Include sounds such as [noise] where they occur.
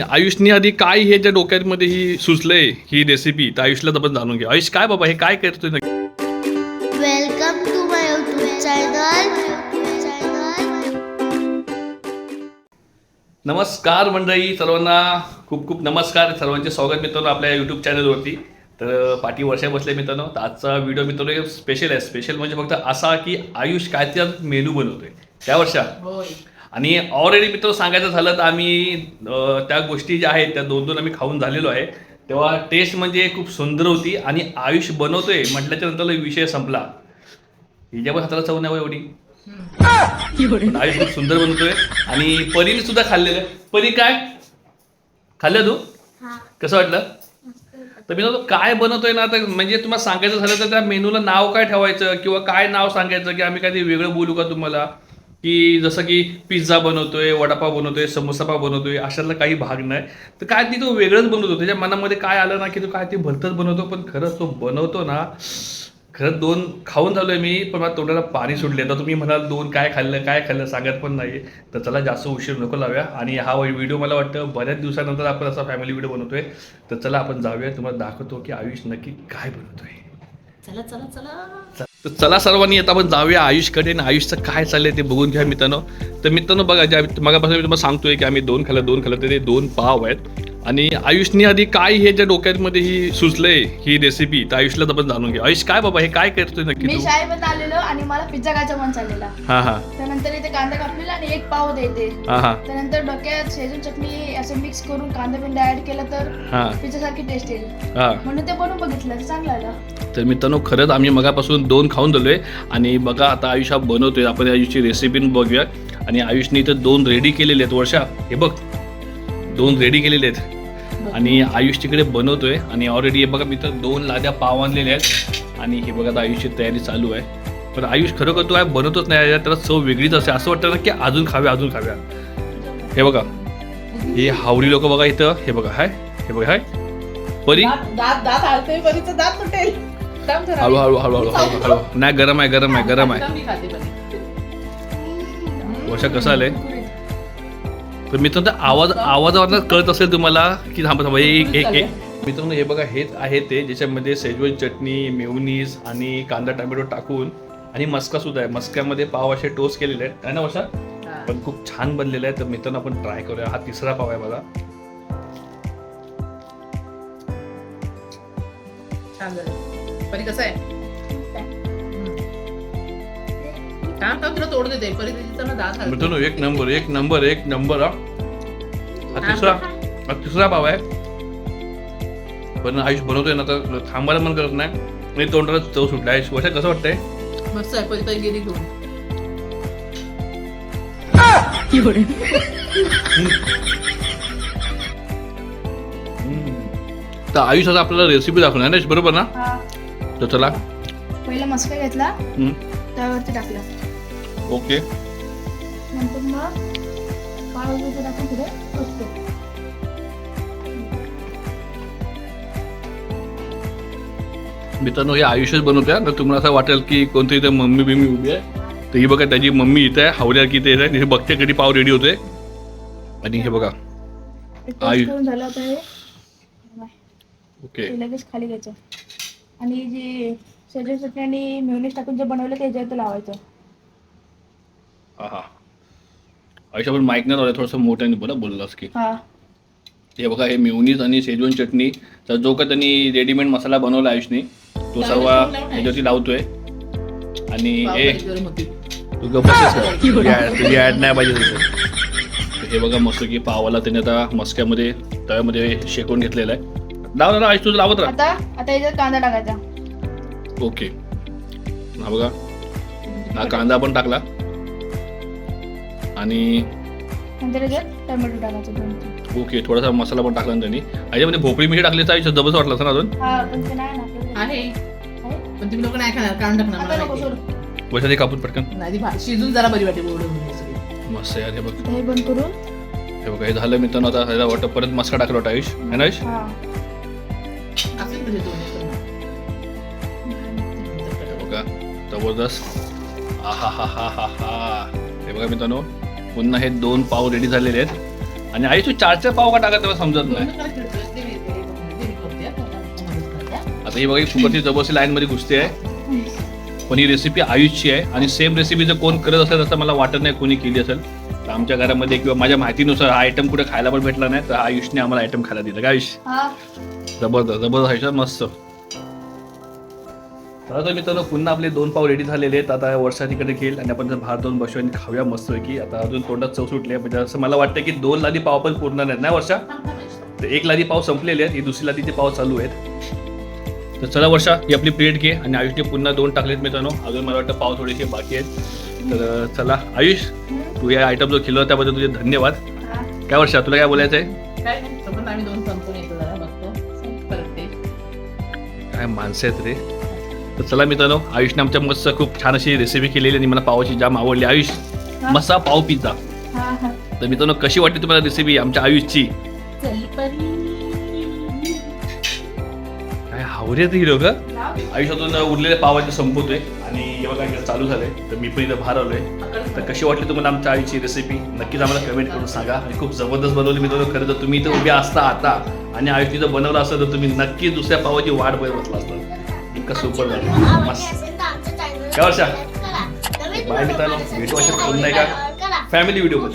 आयुषनी आधी काय हे ज्या डोक्यामध्ये ही सुचलंय ही रेसिपी तर आयुषला आपण जाणून घ्या आयुष काय बाबा हे काय करतोय नक्की? Welcome to my YouTube channel नमस्कार मंडळी सर्वांना. खूप खूप नमस्कार सर्वांचे स्वागत मित्रांनो आपल्या यूट्यूब चॅनलवरती तर पाठी वर्षा बसले मित्रांनो. तर आजचा व्हिडिओ मित्रांनो स्पेशल आहे. स्पेशल म्हणजे फक्त असा की आयुष काय ते मेनू बनवतोय. त्या वर्षा. आणि ऑलरेडी मित्र सांगायचं झालं तर आम्ही त्या गोष्टी ज्या आहेत त्या दोन दोन आम्ही खाऊन झालेलो आहे. तेव्हा टेस्ट म्हणजे खूप सुंदर होती आणि आयुष बनवतोय म्हटल्याच्या नंतर विषय संपला. हिच्या पण हाताला चव नाही हो एवढी. आयुष खूप सुंदर बनवतोय आणि परीने सुद्धा खाल्लेलं आहे. परी काय? खाल्लं तू? कसं वाटलं? तर मी म्हणतो, काय बनवतोय ना तर म्हणजे तुम्हाला सांगायचं झालं तर त्या मेनूला नाव काय ठेवायचं किंवा काय नाव सांगायचं की आम्ही काही वेगळं बोलू का तुम्हाला? की जसं की पिझ्झा बनवतोय वडापाव बनवतोय समोसापाव बनवतोय अशातला काही भाग नाही. तर काय ती तो वेगळंच बनवतो. त्याच्या मनामध्ये काय आलं ना की तो काय ते भलतंच बनवतो पण खरंच तो बनवतो ना खरंच दोन खाऊन झालोय मी पण मला तोंडाला पाणी सुटले आता तुम्ही म्हणाल दोन काय खाल्लं काय खाल्लं सांगत पण नाही तर चला जास्त उशीर नको लावूया. आणि हा व्हिडिओ मला वाटतं बऱ्याच दिवसानंतर आपण असा फॅमिली व्हिडिओ बनवतोय. तर चला आपण जाऊया. तुम्हाला दाखवतो की आयुष नक्की काय बनवतोय. चला चला चला. तर चला सर्वांनी आता आपण जाऊया आयुषकडे आणि आयुषचं काय चाललंय ते बघून घ्या मित्रांनो. तर मित्रांनो बघा ज्या मगापासून मी तुम्हाला सांगतोय की आम्ही दोन खाल्लं दोन खाल्लं तर ते दोन पाव आहेत. आणि आयुषनी आधी काय हे ज्या डोक्यामध्ये ही सुचलंय ही रेसिपी तर आयुषला आपण जाणून घ्या आयुष काय बाबा हे काय करतोय नक्की मी तू? शाळेमध्ये आलेलो आणि मला पिझ्झा खायचा मन चाललेला. हा हा. त्यानंतर इथे कांदा कापलेला आणि एक पाव देते. हा हा. त्यानंतर डोक्यात शेजून चटणी असं मिक्स करून कांदा बिंदा ऍड केला तर हा. पिझ्झा सारखी टेस्ट येईल. हा. म्हणून ते बनवून बघितलं चांगलं आलं. तर मित्रांनो खरंच आम्ही मगापासून दोन खाऊन झालोय. आणि बघा आता आयुष हा बनवतोय. आपण आयुषची रेसिपी बघूया आणि आयुषने इथं दोन रेडी केलेले आहेत वर्षा. हे बघ दोन रेडी केलेले आहेत. आणि आयुष तिकडे बनवतोय. आणि ऑलरेडी हे बघा मी तर दोन लाद्या पाव आणलेल्या आहेत. आणि हे बघा आता आयुषची तयारी चालू आहे. पण आयुष खरोखर तो काय बनवतच नाही त्याला चव वेगळीच असते. असं वाटतं ना की अजून खाव्या अजून खाव्या. हे बघा. हे हावडी लोक बघा इथं. हे बघा हाय. हे बघा हाय. परी. दात दात दात हलतोय परीचं दात तुटेल. हळू हळू हळू हळू हळू हळू. नाही गरम आहे गरम आहे गरम आहे. वर्षा कसं आलंय? तर मित्रांनो त्या आवाज आवाजावरनं कळत असेल तुम्हाला की थांबा थांबा एक एक एक मित्रांनो हे बघा हेच आहे ते ज्याच्यामध्ये सेजवन चटणी मेवनीज आणि कांदा टोमॅटो टाकून आणि मस्का सुद्धा आहे. मस्क्यामध्ये पाव असे टोस्ट केलेले आहेत. आहे ना वर्षा. पण खूप छान बनलेलं आहे. तर मित्रांनो आपण ट्राय करूया. हा तिसरा पाव आहे मला छान परी कसं आहे. थांब थांब तुला तोड देते. परी तिचं ना दात. मित्रांनो एक नंबर एक नंबर एक नंबर हा. हा तिसरा हा तिसरा पाव आहे. पण आयुष बनवतोय ना तर थांबायला मन करत नाही. आणि तोंडाला चव सुटला. आयुष वर्षा कसं वाटतंय? मस्त आहे परी गेली घेऊन. तर आयुष आता आपल्याला रेसिपी दाखवणार ना बरोबर ना? हा. तर चला. पहिला मस्का घेतला. हम्म, त्यावरती टाकला. ओके. नंतर मग पाव वगैरे टाकून पुढे टोचतो मित्रांनो हे आयुषच बनवत्या तर तुम्हाला असं वाटेल की कोणतरी इथे मम्मी बिम्मी उभी आहे तर ही बघा त्याची मम्मी इथे आहे हावड्या की इथे आहे तिथे बघते कधी पाव रेडी होते आणि हे बघा ते toast आई. करून झालं हे. ओके. ते लगेच खाली घ्यायचं. आणि जी शेजवान चटणी आणि मेयोनीज टाकून जे बनवलं ते ह्याच्यात लावायचं. हा हा आयुष आपण माईक नाही थोडंसं मोठ्याने बोला बोललास की. हा. हे बघा हे मेवनीज आणि शेजवान चटणी तर जो का त्यांनी रेडीमेड मसाला बनवला आयुषने तो सर्व ह्याच्यावरती लावतोय. आणि हे. तू गप्प? [laughs] तुझी ऍड नाही पाहिजे हे बघा मस्त की पावाला त्याने आता मस्क्यामध्ये तव्यामध्ये शेकून घेतलेला आहे. लाव ना आयुष तुझं लावत राहा. आता आता याच्यात कांदा टाकायचा. ओके. हा बघा हा कांदा पण टाकला. आणि नंतर याच्यात टोमॅटो टाकायचं दोन. ओके थोडासा मसाला पण टाकला ना त्यांनी. याच्यामध्ये भोपळी मिठी टाकली तर आयुष्यात जबरच वाटलं असं ना अजून. हा पण ते नाही ना. आहे. आहे? पण तुम्ही लोक नाही खाणार काढून टाकणार आता मला नको माहिती सोड. ते कापून पटकन. नाही ती भा- शिजून जरा बरी वाटेल सगळी. मस्त यार हे बघ. हे बंद करून. हे बघा हे झालं मित्रांनो आता ह्याला वाटतं परत मस्का टाकला होता आयुष. है ना आयुष? हा. म्हणजे दोन एकर हे बघा जबरदस्त आहा हा हा हा हा हे बघा मित्रांनो पुन्हा हे दोन पाव रेडी झालेले आहेत आणि आई तू चार चार पाव का टाकत तेव्हा समजत नाही दोन्ही आता ही बघा कुकरची जबरदस्ती लाईन मध्ये घुसते आहे पण ही रेसिपी आयुषची आहे आणि सेम रेसिपी जर कोण करत असेल असं मला वाटत नाही कोणी केली असेल तर आमच्या घरामध्ये किंवा माझ्या माहितीनुसार हा आयटम कुठे खायला पण भेटला नाही तर आयुषने आम्हाला आयटम खायला दिला. का आयुष जबरदस्त जबरदस्त आयुष्यात मस्त. तर आता मित्रांनो पुन्हा आपले दोन पाव रेडी झालेले आहेत. आता वर्षा तिकडे घेईल आणि आपण जर भात दोन बसू आणि खाऊया मस्त की आता अजून तोंडात चव सुटली आहे. म्हणजे असं मला वाटतं की दोन लादी पाव पण पूर्ण नाही ना वर्षा? तर एक लादी पाव संपलेले आहेत. ही दुसरी लादीचे पाव चालू आहेत. तर चला वर्षा ही आपली प्लेट घे आणि आयुषने पुन्हा दोन टाकलेत मित्रांनो. अजून मला वाटतं पाव थोडेसे बाकी आहेत. तर चला. आयुष? तू या आयटम जो केलं त्याबद्दल तुझे धन्यवाद. काय वर्षा तुला काय बोलायचं आहे काय नाही, तोपर्यंत आम्ही दोन संपून येतो जरा बघतो परत ते काय माणसं आहेत रे. तर चला मित्रांनो आयुषने आमच्या मस्त खूप छान अशी रेसिपी केलेली आणि मला पावाची जाम आवडली. आयुष. मसा पाव पिझ्झा. हा हा. तर मित्रांनो कशी वाटते तुम्हाला रेसिपी आमच्या आयुषची? चल परी. काय हावरे हिरो का लाव. आयुष्यातून उरलेल्या पावाचे संपवतोय. आणि हे बघा इकडे चालू झालंय. तर मी पण इथं बाहेर आलोय. तर कशी वाटली तुम्हाला आमच्या आईची रेसिपी नक्कीच आम्हाला कमेंट करून सांगा. आणि खूप जबरदस्त बनवली मी खरं तर तुम्ही इथं उभ्या असता आता आणि आयुषनी जर बनवलं असतं तर तुम्ही नक्की दुसऱ्या पावाची वाट बघत बसला असता. इतकं सुपर झालं. मस्त. काय वर्षा? बाय मित्रांनो. भेटू अशा पुन्हा एका फॅमिली व्हिडिओ खूप